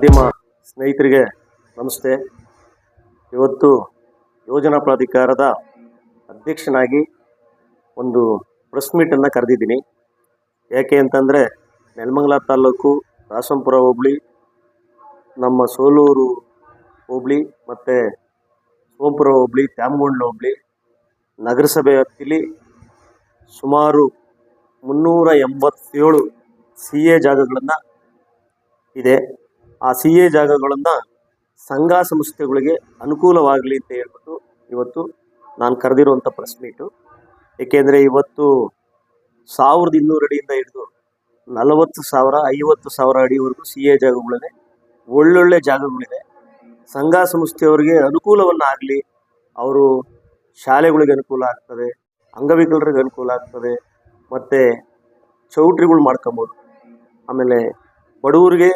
ಮಾಧ್ಯಮ ಸ್ನೇಹಿತರಿಗೆ ನಮಸ್ತೆ. ಇವತ್ತು ಯೋಜನಾ ಪ್ರಾಧಿಕಾರದ ಅಧ್ಯಕ್ಷನಾಗಿ ಒಂದು ಪ್ರೆಸ್ ಮೀಟನ್ನು ಕರೆದಿದ್ದೀನಿ. ಯಾಕೆ ಅಂತಂದರೆ ನೆಲಮಂಗಲ ತಾಲೂಕು ರಾಸಂಪುರ ಹೋಬಳಿ, ನಮ್ಮ ಸೋಲೂರು ಹೋಬಳಿ ಮತ್ತು ಸೋಂಪುರ ಹೋಬಳಿ, ತ್ಯಾಮಗೊಂಡ್ಲ ಹೋಬಳಿ ನಗರಸಭೆ ವ್ಯಾಪ್ತಿಲಿ ಸುಮಾರು ಮುನ್ನೂರ ಎಂಬತ್ತೇಳು ಸಿ ಎ ಜಾಗಗಳನ್ನು ಇದೆ. ಆ ಸಿ ಎ ಜಾಗಗಳನ್ನು ಸಂಘ ಸಂಸ್ಥೆಗಳಿಗೆ ಅನುಕೂಲವಾಗಲಿ ಅಂತ ಹೇಳ್ಬಿಟ್ಟು ಇವತ್ತು ನಾನು ಕರೆದಿರುವಂಥ ಪ್ರೆಸ್ ಮೀಟು ಏಕೆಂದರೆ ಇವತ್ತು ಸಾವಿರದ ಇನ್ನೂರು ಅಡಿಯಿಂದ ಹಿಡಿದು ನಲವತ್ತು ಸಾವಿರ, ಐವತ್ತು ಸಾವಿರ ಅಡಿವರೆಗೂ ಸಿ ಎ ಜಾಗಗಳಿದೆ ಒಳ್ಳೊಳ್ಳೆ ಜಾಗಗಳಿದೆ ಸಂಘ ಸಂಸ್ಥೆಯವರಿಗೆ ಅನುಕೂಲವನ್ನು ಆಗಲಿ ಅವರು ಶಾಲೆಗಳಿಗೆ ಅನುಕೂಲ ಆಗ್ತದೆ, ಅಂಗವಿಕಲರಿಗೆ ಅನುಕೂಲ ಆಗ್ತದೆ, ಮತ್ತು ಚೌಟ್ರಿಗಳು ಮಾಡ್ಕೊಬೋದು. ಆಮೇಲೆ ಬಡವರಿಗೆ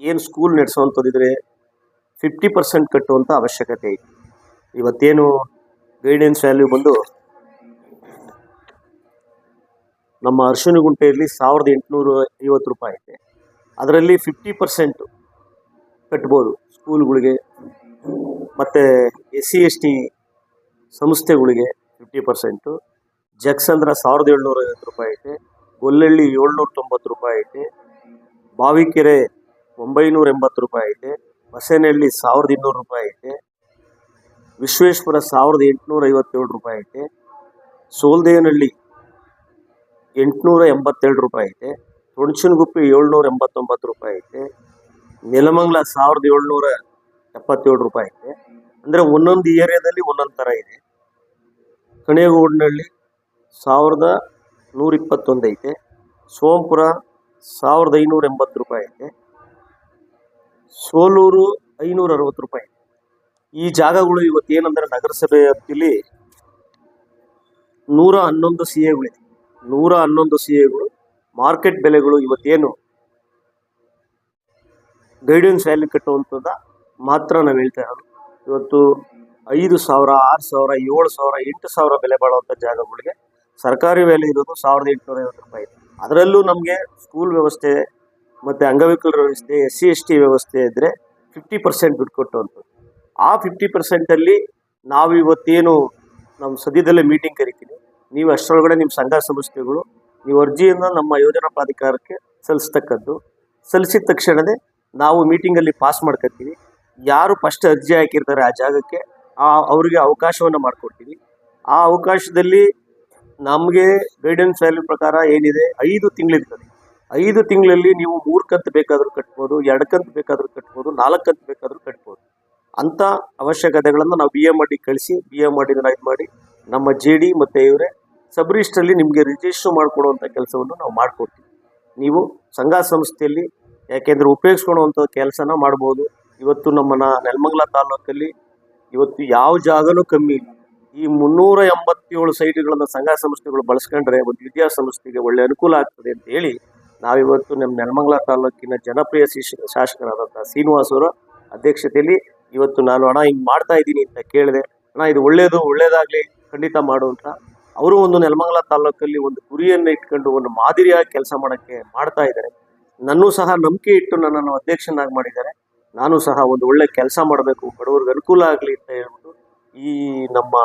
ಏನು ಸ್ಕೂಲ್ ನಡೆಸುವಂಥದ್ದಿದ್ರೆ ಫಿಫ್ಟಿ ಪರ್ಸೆಂಟ್ ಕಟ್ಟುವಂಥ ಅವಶ್ಯಕತೆ ಐತಿ. ಇವತ್ತೇನು ಗೈಡೆನ್ಸ್ ವ್ಯಾಲ್ಯೂ ಬಂದು ನಮ್ಮ ಅರ್ಶಿನಗುಂಟೆಯಲ್ಲಿ ಸಾವಿರದ ಎಂಟುನೂರ ಐವತ್ತು ರೂಪಾಯಿ ಐತೆ. ಅದರಲ್ಲಿ ಫಿಫ್ಟಿ ಪರ್ಸೆಂಟ್ ಕಟ್ಬೋದು ಸ್ಕೂಲ್ಗಳಿಗೆ ಮತ್ತು ಎಸ್ ಸಿ ಎಸ್ ಟಿ ಸಂಸ್ಥೆಗಳಿಗೆ ಫಿಫ್ಟಿ ಪರ್ಸೆಂಟು ಜಕ್ಸಂದ್ರ ಸಾವಿರದ ಏಳ್ನೂರ ಐವತ್ತು ರೂಪಾಯಿ ಐತೆ. ಗೊಲ್ಲಳ್ಳಿ ಏಳ್ನೂರ ತೊಂಬತ್ತು ರೂಪಾಯಿ ಐತೆ. ಬಾವಿಕೆರೆ ಒಂಬೈನೂರ ಎಂಬತ್ತು ರೂಪಾಯಿ ಐತೆ. ಬಸೇನಹಳ್ಳಿ ಸಾವಿರದ ಇನ್ನೂರು ರೂಪಾಯಿ ಐತೆ. ವಿಶ್ವೇಶ್ವರ ಸಾವಿರದ ಎಂಟುನೂರ ಐವತ್ತೇಳು ರೂಪಾಯಿ ಐತೆ. ಸೋಲ್ದೇನಹಳ್ಳಿ ಎಂಟುನೂರ ಎಂಬತ್ತೆರಡು ರೂಪಾಯಿ ಐತೆ. ತೊಣಚನಗುಪ್ಪಿ ಏಳ್ನೂರ ಎಂಬತ್ತೊಂಬತ್ತು ರೂಪಾಯಿ ಐತೆ. ನೆಲಮಂಗಲ ಸಾವಿರದ ಏಳ್ನೂರ ಎಪ್ಪತ್ತೇಳು ರೂಪಾಯಿ ಐತೆ. ಅಂದರೆ ಒಂದೊಂದು ಏರಿಯಾದಲ್ಲಿ ಒಂದೊಂದು ಥರ ಇದೆ. ಕಣೇಗೌಡನಹಳ್ಳಿ ಸಾವಿರದ ನೂರ ಇಪ್ಪತ್ತೊಂದು ಐತೆ. ಸೋಂಪುರ ಸಾವಿರದ ಐನೂರ ಎಂಬತ್ತು ರೂಪಾಯಿ ಐತೆ. ಸೋಲೂರು ಐನೂರ ಅರವತ್ತು ರೂಪಾಯಿ. ಈ ಜಾಗಗಳು ಇವತ್ತೇನಂದ್ರೆ ನಗರಸಭೆ ವ್ಯಾಪ್ತಿಲಿ ನೂರ ಹನ್ನೊಂದು ಸಿ ಎಗಳಿದೆ ನೂರ ಹನ್ನೊಂದು ಸಿ ಎಗಳು ಮಾರ್ಕೆಟ್ ಬೆಲೆಗಳು ಇವತ್ತೇನು? ಗೈಡೆನ್ಸ್ ವ್ಯಾಲ್ಯೂ ಕಟ್ಟುವಂಥದ್ದು ಮಾತ್ರ ನಾವು ಹೇಳ್ತಾ ಇರೋದು. ಇವತ್ತು ಐದು ಸಾವಿರ, ಆರು ಸಾವಿರ, ಏಳು ಸಾವಿರ, ಎಂಟು ಸಾವಿರ ಬೆಲೆ ಬಾಳುವಂಥ ಜಾಗಗಳಿಗೆ ಸರ್ಕಾರಿ ವ್ಯಾಲ್ಯೂ ಇರೋದು ಸಾವಿರದ ಎಂಟುನೂರ ಐವತ್ತು ರೂಪಾಯಿ ಅದರಲ್ಲೂ ನಮಗೆ ಸ್ಕೂಲ್ ವ್ಯವಸ್ಥೆ ಮತ್ತು ಅಂಗವಿಕಲರ ವ್ಯವಸ್ಥೆ, ಎಸ್ ಸಿ ಎಸ್ ಟಿ ವ್ಯವಸ್ಥೆ ಇದ್ದರೆ ಫಿಫ್ಟಿ ಪರ್ಸೆಂಟ್ ದುಡ್ಡು ಕೊಟ್ಟುವಂಥದ್ದು ಆ ಫಿಫ್ಟಿ ಪರ್ಸೆಂಟಲ್ಲಿ ನಾವು ಇವತ್ತೇನು ನಮ್ಮ ಸದ್ಯದಲ್ಲೇ ಮೀಟಿಂಗ್ ಕರಿತೀನಿ. ನೀವು ಅಷ್ಟರೊಳಗಡೆ ನಿಮ್ಮ ಸಂಘ ಸಂಸ್ಥೆಗಳು, ನೀವು ಅರ್ಜಿಯನ್ನು ನಮ್ಮ ಯೋಜನಾ ಪ್ರಾಧಿಕಾರಕ್ಕೆ ಸಲ್ಲಿಸ್ತಕ್ಕದ್ದು. ಸಲ್ಲಿಸಿದ ತಕ್ಷಣವೇ ನಾವು ಮೀಟಿಂಗಲ್ಲಿ ಪಾಸ್ ಮಾಡ್ಕೊತೀವಿ ಯಾರು ಫಸ್ಟ್ ಅರ್ಜಿ ಹಾಕಿರ್ತಾರೆ ಆ ಜಾಗಕ್ಕೆ, ಆ ಅವರಿಗೆ ಅವಕಾಶವನ್ನು ಮಾಡಿಕೊಡ್ತೀವಿ. ಆ ಅವಕಾಶದಲ್ಲಿ ನಮಗೆ ಗೈಡೆನ್ಸ್ ವ್ಯಾಲ್ಯೂ ಪ್ರಕಾರ ಏನಿದೆ, ಐದು ತಿಂಗಳಿರ್ತದೆ. ಐದು ತಿಂಗಳಲ್ಲಿ ನೀವು ಮೂರು ಕಂತು ಬೇಕಾದರೂ ಕಟ್ಬೋದು ಎರಡು ಕಂತು ಬೇಕಾದರೂ ಕಟ್ಬೋದು ನಾಲ್ಕು ಕಂತು ಬೇಕಾದರೂ ಕಟ್ಬೋದು. ಅಂಥ ಅವಶ್ಯಕತೆಗಳನ್ನು ನಾವು ಬಿ ಎಂ ಮಾಡಿ ಕಳಿಸಿ ಬಿ ಎಂ ಮಾಡಿ ಇದು ಮಾಡಿ ನಮ್ಮ ಜೆ ಡಿ ಮತ್ತು ಇವರೇ ಸಬ್ ರಿಜಿಸ್ಟ್ರಲ್ಲಿ ನಿಮಗೆ ರಿಜಿಸ್ಟ್ರ್ ಮಾಡಿಕೊಡುವಂಥ ಕೆಲಸವನ್ನು ನಾವು ಮಾಡಿಕೊಡ್ತೀವಿ. ನೀವು ಸಂಘ ಸಂಸ್ಥೆಯಲ್ಲಿ ಯಾಕೆಂದರೆ ಉಪಯೋಗಿಸ್ಕೊಳುವಂಥ ಕೆಲಸನ ಮಾಡ್ಬೋದು. ಇವತ್ತು ನಮ್ಮ ನೆಲಮಂಗಲ ತಾಲೂಕಲ್ಲಿ ಇವತ್ತು ಯಾವ ಜಾಗನೂ ಕಮ್ಮಿ ಇಲ್ಲ. ಈ ಮುನ್ನೂರ ಎಂಬತ್ತೇಳು ಸೈಟ್ಗಳನ್ನು ಸಂಘ ಸಂಸ್ಥೆಗಳು ಬಳಸ್ಕೊಂಡ್ರೆ ಒಂದು ವಿದ್ಯಾಸಂಸ್ಥೆಗೆ ಒಳ್ಳೆ ಅನುಕೂಲ ಆಗ್ತದೆ ಅಂತ ಹೇಳಿ ನಾವಿವತ್ತು ನಮ್ಮ ನೆಲಮಂಗಲ ತಾಲೂಕಿನ ಜನಪ್ರಿಯ ಶಾಸಕರಾದಂಥ ಶ್ರೀನಿವಾಸ್ ಅಧ್ಯಕ್ಷತೆಯಲ್ಲಿ ಇವತ್ತು ನಾನು ಹಣ ಹಿಂಗೆ ಮಾಡ್ತಾ ಇದ್ದೀನಿ ಅಂತ ಕೇಳಿದೆ. ಅಣ್ಣ, ಇದು ಒಳ್ಳೆಯದು ಒಳ್ಳೇದಾಗಲಿ, ಖಂಡಿತ ಮಾಡು ಅಂತ. ಅವರು ಒಂದು ನೆಲಮಂಗಲ ತಾಲೂಕಲ್ಲಿ ಒಂದು ಗುರಿಯನ್ನು ಇಟ್ಕೊಂಡು ಒಂದು ಮಾದರಿಯಾಗಿ ಕೆಲಸ ಮಾಡೋಕ್ಕೆ ಮಾಡ್ತಾ ಇದ್ದಾರೆ. ನನ್ನೂ ಸಹ ನಂಬಿಕೆ ಇಟ್ಟು ನನ್ನನ್ನು ಅಧ್ಯಕ್ಷನಾಗಿ ಮಾಡಿದ್ದಾರೆ. ನಾನು ಸಹ ಒಂದು ಒಳ್ಳೆ ಕೆಲಸ ಮಾಡಬೇಕು, ಬಡವರಿಗೆ ಅನುಕೂಲ ಆಗಲಿ ಅಂತ ಹೇಳ್ಬಿಟ್ಟು ಈ ನಮ್ಮ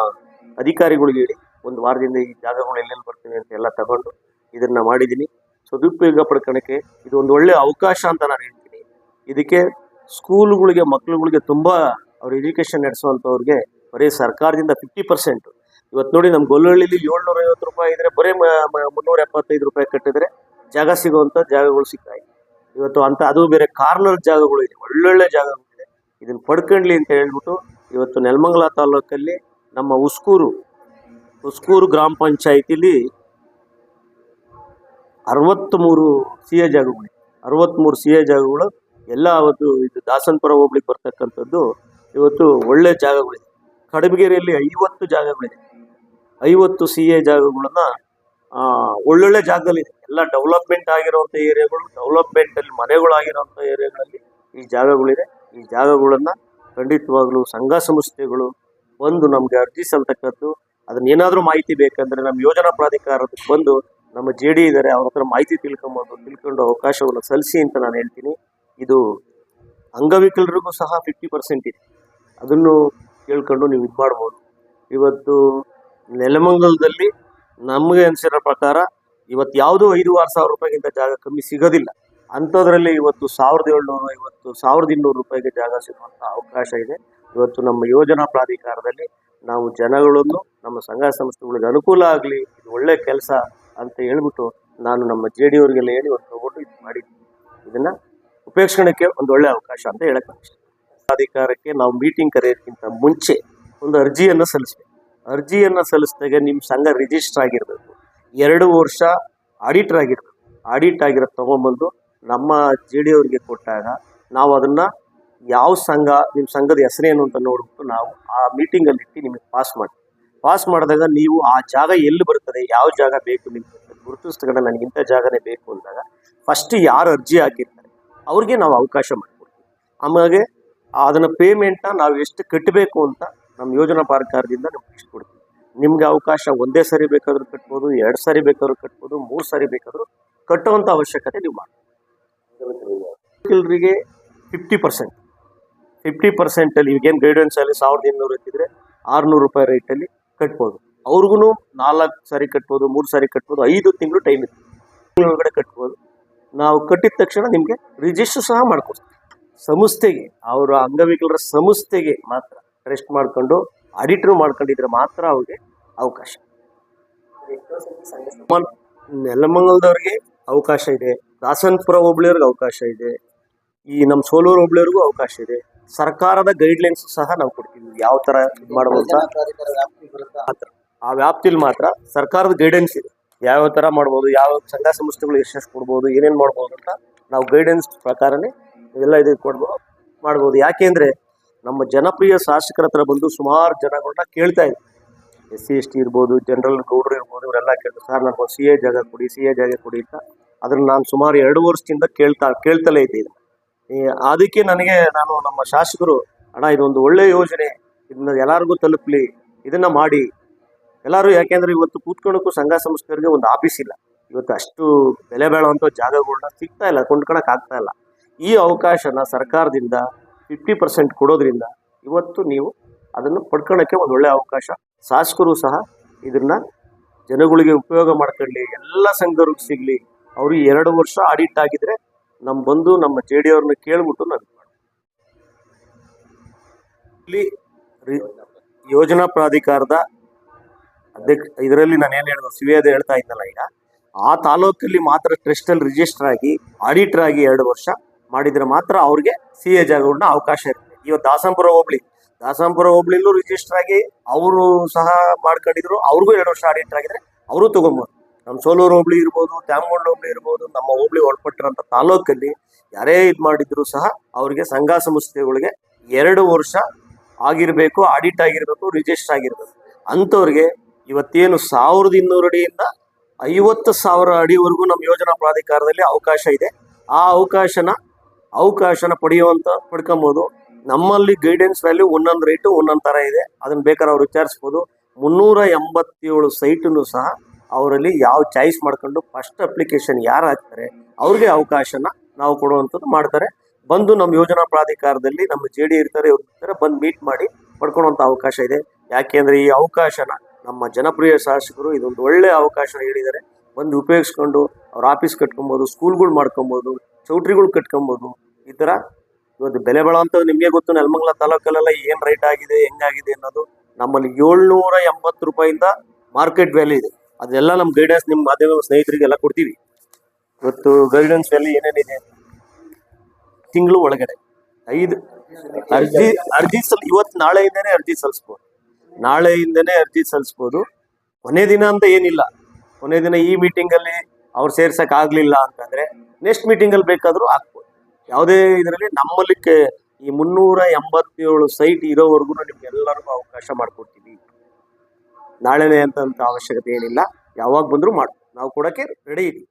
ಅಧಿಕಾರಿಗಳಿಗೆ ಹೇಳಿ ಒಂದು ವಾರದಿಂದ ಈ ಜಾಗಗಳು ಎಲ್ಲೆಲ್ಲಿ ಬರ್ತೀವಿ ಅಂತ ಎಲ್ಲ ತಗೊಂಡು ಇದನ್ನು ಮಾಡಿದ್ದೀನಿ. ಸದುಪಯೋಗ ಪಡ್ಕೊಳಕ್ಕೆ ಇದು ಒಂದು ಒಳ್ಳೆ ಅವಕಾಶ ಅಂತ ನಾನು ಹೇಳ್ತೀನಿ. ಇದಕ್ಕೆ ಸ್ಕೂಲುಗಳಿಗೆ ಮಕ್ಳುಗಳಿಗೆ ತುಂಬ ಅವ್ರ ಎಜುಕೇಷನ್ ನಡೆಸುವಂಥವ್ರಿಗೆ ಬರೀ ಸರ್ಕಾರದಿಂದ ಫಿಫ್ಟಿ ಪರ್ಸೆಂಟ್ ಇವತ್ತು ನೋಡಿ ನಮ್ಮ ಗೊಲ್ಲಹಳ್ಳಿಲಿ ಏಳ್ನೂರ ಐವತ್ತು ರೂಪಾಯಿ ಇದ್ರೆ ಬರೀ ಮುನ್ನೂರ ಎಪ್ಪತ್ತೈದು ರೂಪಾಯಿ ಕಟ್ಟಿದ್ರೆ ಜಾಗ ಸಿಗುವಂಥ ಜಾಗಗಳು ಸಿಗ್ತಾ ಇದೆ. ಇವತ್ತು ಅಂತ, ಅದು ಬೇರೆ ಕಾರ್ನರ್ ಜಾಗಗಳು ಇದೆ, ಒಳ್ಳೊಳ್ಳೆ ಜಾಗಗಳಿದೆ ಇದನ್ನ ಪಡ್ಕೊಂಡ್ಲಿ ಅಂತ ಹೇಳ್ಬಿಟ್ಟು ಇವತ್ತು ನೆಲಮಂಗಲ ತಾಲೂಕಲ್ಲಿ ನಮ್ಮ ಉಸ್ಕೂರು ಉಸ್ಕೂರು ಗ್ರಾಮ ಪಂಚಾಯತಿಲಿ ಅರವತ್ತ್ಮೂರು ಸಿ ಎ ಜಾಗಗಳಿವೆ ಅರವತ್ತ್ಮೂರು ಸಿ ಎ ಜಾಗಗಳು ಎಲ್ಲ ಅವತ್ತು ಇದು ದಾಸನಪುರ ಹೋಗ್ಲಿಕ್ಕೆ ಬರ್ತಕ್ಕಂಥದ್ದು ಇವತ್ತು ಒಳ್ಳೆ ಜಾಗಗಳಿದೆ. ಕಡಬಗೆರೆಯಲ್ಲಿ ಐವತ್ತು ಜಾಗಗಳಿದೆ. ಐವತ್ತು ಸಿ ಎ ಜಾಗಗಳನ್ನ ಒಳ್ಳೊಳ್ಳೆ ಜಾಗದಲ್ಲಿದೆ ಎಲ್ಲ ಡೆವಲಪ್ಮೆಂಟ್ ಆಗಿರುವಂಥ ಏರಿಯಾಗಳು, ಡೆವಲಪ್ಮೆಂಟಲ್ಲಿ ಮನೆಗಳಾಗಿರುವಂಥ ಏರಿಯಾಗಳಲ್ಲಿ ಈ ಜಾಗಗಳಿದೆ. ಈ ಜಾಗಗಳನ್ನು ಖಂಡಿತವಾಗ್ಲೂ ಸಂಘ ಸಂಸ್ಥೆಗಳು ಬಂದು ನಮಗೆ ಅರ್ಜಿ ಸಲ್ತಕ್ಕದ್ದು ಅದನ್ನ ಏನಾದರೂ ಮಾಹಿತಿ ಬೇಕಂದ್ರೆ ನಮ್ಮ ಯೋಜನಾ ಪ್ರಾಧಿಕಾರಕ್ಕೆ ಬಂದು ನಮ್ಮ ಜೆ ಡಿ ಇದ್ದಾರೆ, ಅವ್ರ ಹತ್ರ ಮಾಹಿತಿ ತಿಳ್ಕೊಬೋದು ತಿಳ್ಕೊಂಡು ಅವಕಾಶವನ್ನು ಸಲ್ಲಿಸಿ ಅಂತ ನಾನು ಹೇಳ್ತೀನಿ. ಇದು ಅಂಗವಿಕಲರಿಗೂ ಸಹ ಫಿಫ್ಟಿ ಪರ್ಸೆಂಟ್ ಇದೆ. ಅದನ್ನು ಕೇಳ್ಕೊಂಡು ನೀವು ಇದು ಮಾಡ್ಬೋದು. ಇವತ್ತು ನೆಲಮಂಗಲದಲ್ಲಿ ನಮಗೆ ಅನಿಸಿರೋ ಪ್ರಕಾರ ಇವತ್ತು ಯಾವುದೂ ಐದು ಆರು ಸಾವಿರ ರೂಪಾಯಿಗಿಂತ ಜಾಗ ಕಮ್ಮಿ ಸಿಗೋದಿಲ್ಲ. ಅಂಥದ್ರಲ್ಲಿ ಇವತ್ತು ಸಾವಿರದ ಏಳ್ನೂರು ಐವತ್ತು ಸಾವಿರದ ಇನ್ನೂರು ರೂಪಾಯಿಗೆ ಜಾಗ ಸಿಗುವಂಥ ಅವಕಾಶ ಇದೆ. ಇವತ್ತು ನಮ್ಮ ಯೋಜನಾ ಪ್ರಾಧಿಕಾರದಲ್ಲಿ ನಾವು ಜನಗಳನ್ನು ನಮ್ಮ ಸಂಘ ಸಂಸ್ಥೆಗಳಿಗೆ ಅನುಕೂಲ ಆಗಲಿ, ಇದು ಒಳ್ಳೆ ಕೆಲಸ ಅಂತ ಹೇಳ್ಬಿಟ್ಟು ನಾನು ನಮ್ಮ ಜೆ ಡಿ ಅವ್ರಿಗೆಲ್ಲ ಹೇಳಿ ಒಂದು ತಗೊಂಡು ಇದು ಮಾಡಿದ್ದೀನಿ ಇದನ್ನ ಉಪೇಕ್ಷಣಕ್ಕೆ ಒಂದು ಒಳ್ಳೆ ಅವಕಾಶ ಅಂತ ಹೇಳಕ್ ಅಧಿಕಾರಕ್ಕೆ ನಾವು ಮೀಟಿಂಗ್ ಕರೆಯೋದಕ್ಕಿಂತ ಮುಂಚೆ ಒಂದು ಅರ್ಜಿಯನ್ನು ಸಲ್ಲಿಸ್ಬೇಕು. ಅರ್ಜಿಯನ್ನು ಸಲ್ಲಿಸಿದಾಗ ನಿಮ್ಮ ಸಂಘ ರಿಜಿಸ್ಟರ್ ಆಗಿರಬೇಕು. ಎರಡು ವರ್ಷ ಆಡಿಟರ್ ಆಗಿರ್ಬೇಕು. ಆಡಿಟ್ ಆಗಿರೋದು ತೊಗೊಂಬಂದು ನಮ್ಮ ಜೆ ಡಿ ಅವ್ರಿಗೆ ಕೊಟ್ಟಾಗ ನಾವು ಅದನ್ನು ಯಾವ ಸಂಘ ನಿಮ್ಮ ಸಂಘದ ಹೆಸರೇನು ಅಂತ ನೋಡ್ಬಿಟ್ಟು ನಾವು ಆ ಮೀಟಿಂಗಲ್ಲಿ ಇಟ್ಟು ನಿಮಗೆ ಪಾಸ್ ಮಾಡಿ ಪಾಸ್ ಮಾಡಿದಾಗ ನೀವು ಆ ಜಾಗ ಎಲ್ಲಿ ಬರ್ತದೆ ಯಾವ ಜಾಗ ಬೇಕು ನಿಮಗೆ ಗುರುತಿಸ್ಕೊಂಡು ನನಗೆ ಇಂಥ ಜಾಗನೇ ಬೇಕು ಅಂದಾಗ ಫಸ್ಟ್ ಯಾರು ಅರ್ಜಿ ಹಾಕಿರ್ತಾರೆ, ಅವ್ರಿಗೆ ನಾವು ಅವಕಾಶ ಮಾಡಿಕೊಡ್ತೀವಿ. ಆಮೇಲೆ ಅದನ್ನು ಪೇಮೆಂಟ್ನ ನಾವು ಎಷ್ಟು ಕಟ್ಟಬೇಕು ಅಂತ ನಮ್ಮ ಯೋಜನಾ ಪ್ರಕಾರದಿಂದ ನಮ್ಗೆ ಇಷ್ಟು ಕೊಡ್ತೀವಿ. ನಿಮ್ಗೆ ಅವಕಾಶ ಒಂದೇ ಸಾರಿ ಬೇಕಾದರೂ ಕಟ್ಬೋದು, ಎರಡು ಸಾರಿ ಬೇಕಾದ್ರೂ ಕಟ್ಬೋದು, ಮೂರು ಸಾರಿ ಬೇಕಾದರೂ ಕಟ್ಟುವಂಥ ಅವಶ್ಯಕತೆ ನೀವು ಮಾಡಿ ವಕೀಲರಿಗೆ ಫಿಫ್ಟಿ ಪರ್ಸೆಂಟ್ ಫಿಫ್ಟಿ ಪರ್ಸೆಂಟಲ್ಲಿ ಈಗೇನು ಗೈಡೆನ್ಸ್ ಅಲ್ಲಿ ಸಾವಿರದ ಇನ್ನೂರು ಇಟ್ಟಿದ್ರೆ ಆರುನೂರು ರೂಪಾಯಿ ರೇಟಲ್ಲಿ ಕಟ್ಬೋದು. ಅವ್ರಿಗೂ ನಾಲ್ಕು ಸಾರಿ ಕಟ್ಬೋದು, ಮೂರು ಸಾರಿ ಕಟ್ಬೋದು, ಐದು ತಿಂಗಳು ಟೈಮ್ ಇತ್ತು. ತಿಂಗಳೊಳಗಡೆ ಕಟ್ಬೋದು. ನಾವು ಕಟ್ಟಿದ ತಕ್ಷಣ ನಿಮಗೆ ರಿಜಿಸ್ಟರ್ ಸಹ ಮಾಡ್ಕೊಡ್ತೀವಿ. ಸಂಸ್ಥೆಗೆ, ಅವರ ಅಂಗವಿಕಲರ ಸಂಸ್ಥೆಗೆ ಮಾತ್ರ ರೆಸ್ಟ್ ಮಾಡ್ಕೊಂಡು ಆಡಿಟ್ರು ಮಾಡ್ಕೊಂಡಿದ್ರೆ ಮಾತ್ರ ಅವ್ರಿಗೆ ಅವಕಾಶ. ನೆಲಮಂಗಲದವ್ರಿಗೆ ಅವಕಾಶ ಇದೆ. ದಾಸನ್ಪುರ ಹೋಬಳಿಯವ್ರಿಗೆ ಅವಕಾಶ ಇದೆ. ಈ ನಮ್ಮ ಸೋಲೂರು ಹೋಬಳಿಯವ್ರಿಗೂ ಅವಕಾಶ ಇದೆ. ಸರ್ಕಾರದ ಗೈಡ್ಲೈನ್ಸ್ ಸಹ ನಾವು ಕೊಡ್ತೀವಿ. ಯಾವ ತರ ಇದು ಮಾಡ್ಬೋದು? ಆ ವ್ಯಾಪ್ತಿಲಿ ಮಾತ್ರ ಸರ್ಕಾರದ ಗೈಡೆನ್ಸ್ ಇದೆ. ಯಾವ ತರ ಮಾಡ್ಬೋದು, ಯಾವ ಸಂಘ ಸಂಸ್ಥೆಗಳು ಎಷ್ಟೆಷ್ಟು ಕೊಡ್ಬೋದು, ಏನೇನು ಮಾಡ್ಬೋದು ಅಂತ ನಾವು ಗೈಡೆನ್ಸ್ ಪ್ರಕಾರನೇ ಇವೆಲ್ಲ ಇದು ಕೊಡ್ಬೋದು ಮಾಡ್ಬೋದು. ಯಾಕೆಂದ್ರೆ ನಮ್ಮ ಜನಪ್ರಿಯ ಶಾಸಕರ ಹತ್ರ ಬಂದು ಸುಮಾರು ಜನಗಳನ್ನ ಕೇಳ್ತಾ ಇದ್ದೀವಿ ಎಸ್ ಸಿ ಎಸ್ ಟಿ ಇರ್ಬೋದು, ಜನರಲ್ ಗೌಡ್ರು ಇರ್ಬೋದು, ಇವರೆಲ್ಲ ಕೇಳ್ತಾರೆ, ಸರ್ ನನಗೊಂದು ಸಿ ಎ ಜಾಗ ಕೊಡಿ ಸಿ ಎ ಜಾಗ ಕೊಡಿ ಅಂತ. ಅದನ್ನು ನಾನು ಸುಮಾರು ಎರಡು ವರ್ಷದಿಂದ ಕೇಳ್ತಾ, ಕೇಳ್ತಲೇ ಇದ್ದೆ ಅದಕ್ಕೆ ನನಗೆ ನಾನು ನಮ್ಮ ಶಾಸಕರು, ಅಣ್ಣ ಇದೊಂದು ಒಳ್ಳೆ ಯೋಜನೆ, ಇದನ್ನ ಎಲ್ಲರಿಗೂ ತಲುಪಲಿ, ಇದನ್ನ ಮಾಡಿ. ಎಲ್ಲರೂ ಯಾಕೆಂದ್ರೆ ಇವತ್ತು ಕೂತ್ಕೊಳ್ಳೋಕ್ಕೂ ಸಂಘ ಸಂಸ್ಥೆಯವರಿಗೆ ಒಂದು ಆಫೀಸ್ ಇಲ್ಲ. ಇವತ್ತು ಅಷ್ಟು ಬೆಲೆ ಬಾಳುವಂಥ ಜಾಗಗಳನ್ನ ಸಿಗ್ತಾ ಇಲ್ಲ ಕೊಂಡ್ಕೊಳಕ್ ಆಗ್ತಾ ಇಲ್ಲ. ಈ ಅವಕಾಶನ ಸರ್ಕಾರದಿಂದ ಫಿಫ್ಟಿ ಪರ್ಸೆಂಟ್ ಕೊಡೋದ್ರಿಂದ ಇವತ್ತು ನೀವು ಅದನ್ನು ಪಡ್ಕೊಳಕ್ಕೆ ಒಂದು ಒಳ್ಳೆ ಅವಕಾಶ. ಶಾಸಕರು ಸಹ ಇದನ್ನ ಜನಗಳಿಗೆ ಉಪಯೋಗ ಮಾಡ್ಕೊಳ್ಳಿ, ಎಲ್ಲ ಸಂಘದವ್ರಿಗೆ ಸಿಗ್ಲಿ. ಅವರು ಎರಡು ವರ್ಷ ಆಡಿಟ್ ಆಗಿದ್ರೆ ನಮ್ಮ ಬಂದು ನಮ್ಮ ಜೆ ಡಿ ಅವ್ರನ್ನ ಕೇಳ್ಬಿಟ್ಟು ನಾನು ಇಲ್ಲಿ ಯೋಜನಾ ಪ್ರಾಧಿಕಾರದ ಅಧ್ಯಕ್ಷ, ಇದರಲ್ಲಿ ನಾನು ಏನು ಹೇಳಿದೆ ಸಿವಿಯಾದ ಹೇಳ್ತಾ ಇದ್ದಲ್ಲ ಈಗ. ಆ ತಾಲೂಕಲ್ಲಿ ಮಾತ್ರ ಟ್ರಸ್ಟ್ ಅಲ್ಲಿ ರಿಜಿಸ್ಟರ್ ಆಗಿ ಆಡಿಟರ್ ಆಗಿ ಎರಡು ವರ್ಷ ಮಾಡಿದ್ರೆ ಮಾತ್ರ ಅವ್ರಿಗೆ ಸಿ ಎ ಜಾಗಗಳನ್ನ ಅವಕಾಶ ಇರುತ್ತೆ. ಇವತ್ತು ದಾಸಂಪುರ ಹೋಬಳಿ, ದಾಸಂಪುರ ಹೋಬಳಿಲೂ ರಿಜಿಸ್ಟರ್ ಆಗಿ, ಅವರು ಸಹ ಮಾಡ್ಕೊಂಡಿದ್ರು, ಅವ್ರಿಗೂ ಎರಡು ವರ್ಷ ಆಡಿಟರ್ ಆಗಿದ್ರೆ ಅವರು ತಗೊಂಬೋದು. ನಮ್ಮ ಸೋಲೂರು ಹೋಬಳಿ ಇರ್ಬೋದು, ತ್ಯಾಮಗೊಂಡ ಹೋಬಳಿ ಇರ್ಬೋದು, ನಮ್ಮ ಹೋಬಳಿ ಒಳಪಟ್ಟಿರೋಂಥ ತಾಲೂಕಲ್ಲಿ ಯಾರೇ ಇದು ಮಾಡಿದ್ರು ಸಹ ಅವರಿಗೆ ಸಂಘ ಸಂಸ್ಥೆಗಳಿಗೆ ಎರಡು ವರ್ಷ ಆಗಿರಬೇಕು, ಆಡಿಟ್ ಆಗಿರಬೇಕು, ರಿಜಿಸ್ಟರ್ ಆಗಿರಬೇಕು. ಅಂಥವ್ರಿಗೆ ಇವತ್ತೇನು ಸಾವಿರದ ಇನ್ನೂರು ಅಡಿಯಿಂದ ಐವತ್ತು ಸಾವಿರ ಅಡಿವರೆಗೂ ನಮ್ಮ ಯೋಜನಾ ಪ್ರಾಧಿಕಾರದಲ್ಲಿ ಅವಕಾಶ ಇದೆ. ಆ ಅವಕಾಶನ ಅವಕಾಶನ ಪಡೆಯುವಂಥ ಪಡ್ಕೊಬೋದು. ನಮ್ಮಲ್ಲಿ ಗೈಡೆನ್ಸ್ ವ್ಯಾಲ್ಯೂ ಒಂದೊಂದು ರೇಟು ಒಂದೊಂದು ಥರ ಇದೆ. ಅದನ್ನ ಬೇಕಾದ್ರೆ ಅವ್ರು ವಿಚಾರಿಸ್ಬೋದು. ಮುನ್ನೂರ ಎಂಬತ್ತೇಳು ಸೈಟನ್ನು ಸಹ ಅವರಲ್ಲಿ ಯಾವ ಚಾಯ್ಸ್ ಮಾಡ್ಕೊಂಡು ಫಸ್ಟ್ ಅಪ್ಲಿಕೇಶನ್ ಯಾರು ಹಾಕ್ತಾರೆ, ಅವ್ರಿಗೆ ಅವಕಾಶನ ನಾವು ಕೊಡುವಂಥದ್ದು ಮಾಡ್ತಾರೆ. ಬಂದು ನಮ್ಮ ಯೋಜನಾ ಪ್ರಾಧಿಕಾರದಲ್ಲಿ ನಮ್ಮ ಜೆ ಡಿ ಇರ್ತಾರೆ ಇರ್ತಾರೆ, ಬಂದು ಮೀಟ್ ಮಾಡಿ ಪಡ್ಕೊಳ್ಳುವಂಥ ಅವಕಾಶ ಇದೆ. ಯಾಕೆಂದ್ರೆ ಈ ಅವಕಾಶನ ನಮ್ಮ ಜನಪ್ರಿಯ ಶಾಸಕರು ಇದೊಂದು ಒಳ್ಳೆ ಅವಕಾಶ ಹೇಳಿದ್ದಾರೆ. ಬಂದು ಉಪಯೋಗಿಸ್ಕೊಂಡು ಅವ್ರ ಆಫೀಸ್ ಕಟ್ಕೊಬೋದು ಸ್ಕೂಲ್ಗಳು ಮಾಡ್ಕೊಬೋದು, ಚೌಟ್ರಿಗಳು ಕಟ್ಕೊಬೋದು, ಈ ಥರ ಇವತ್ತು ಬೆಲೆ ನಿಮಗೆ ಗೊತ್ತು, ನೆಲಮಂಗಲ ತಾಲೂಕಲ್ಲೆಲ್ಲ ಏನು ರೇಟ್ ಆಗಿದೆ, ಹೆಂಗಾಗಿದೆ ಅನ್ನೋದು ನಮ್ಮಲ್ಲಿ ಏಳ್ನೂರ ಎಂಬತ್ತು ರೂಪಾಯಿಂದ ಮಾರ್ಕೆಟ್ ವ್ಯಾಲ್ಯೂ ಇದೆ. ಅದೆಲ್ಲ ನಮ್ಮ ಗೈಡೆನ್ಸ್ ನಿಮ್ಮ ಮಾಧ್ಯಮ ಸ್ನೇಹಿತರಿಗೆಲ್ಲ ಕೊಡ್ತೀವಿ. ಇವತ್ತು ಗೈಡೆನ್ಸ್ ವ್ಯಾಲ್ಯೂ ಏನೇನಿದೆ? ತಿಂಗಳು ಒಳಗಡೆ. ಐದು ಅರ್ಜಿ ಅರ್ಜಿ ಸಲ್ ಇವತ್ತು ನಾಳೆಯಿಂದನೇ ಅರ್ಜಿ ಸಲ್ಲಿಸ್ಬೋದು ನಾಳೆಯಿಂದನೇ ಅರ್ಜಿ ಸಲ್ಲಿಸ್ಬೋದು ಕೊನೆ ದಿನ ಅಂತ ಏನಿಲ್ಲ. ಕೊನೆ ದಿನ ಈ ಮೀಟಿಂಗಲ್ಲಿ ಅವ್ರು ಸೇರ್ಸಕ್ ಆಗ್ಲಿಲ್ಲ ಅಂತಂದ್ರೆ ನೆಕ್ಸ್ಟ್ ಮೀಟಿಂಗಲ್ಲಿ ಬೇಕಾದರೂ ಹಾಕ್ಬೋದು. ಯಾವುದೇ ಇದರಲ್ಲಿ ನಮ್ಮಲ್ಲಿ ಈ ಮುನ್ನೂರ ಎಂಬತ್ತೇಳು ಸೈಟ್ ಇರೋವರೆಗೂ ನಿಮ್ಗೆ ಎಲ್ಲರಿಗೂ ಅವಕಾಶ ಮಾಡಿಕೊಡ್ತೀವಿ. ನಾಳೆನೇ ಅಂತ ಅವಶ್ಯಕತೆ ಏನಿಲ್ಲ. ಯಾವಾಗ ಬಂದರೂ ಮಾಡು. ನಾವು ಕೊಡೋಕ್ಕೆ ರೆಡಿ ಇದ್ದೀವಿ.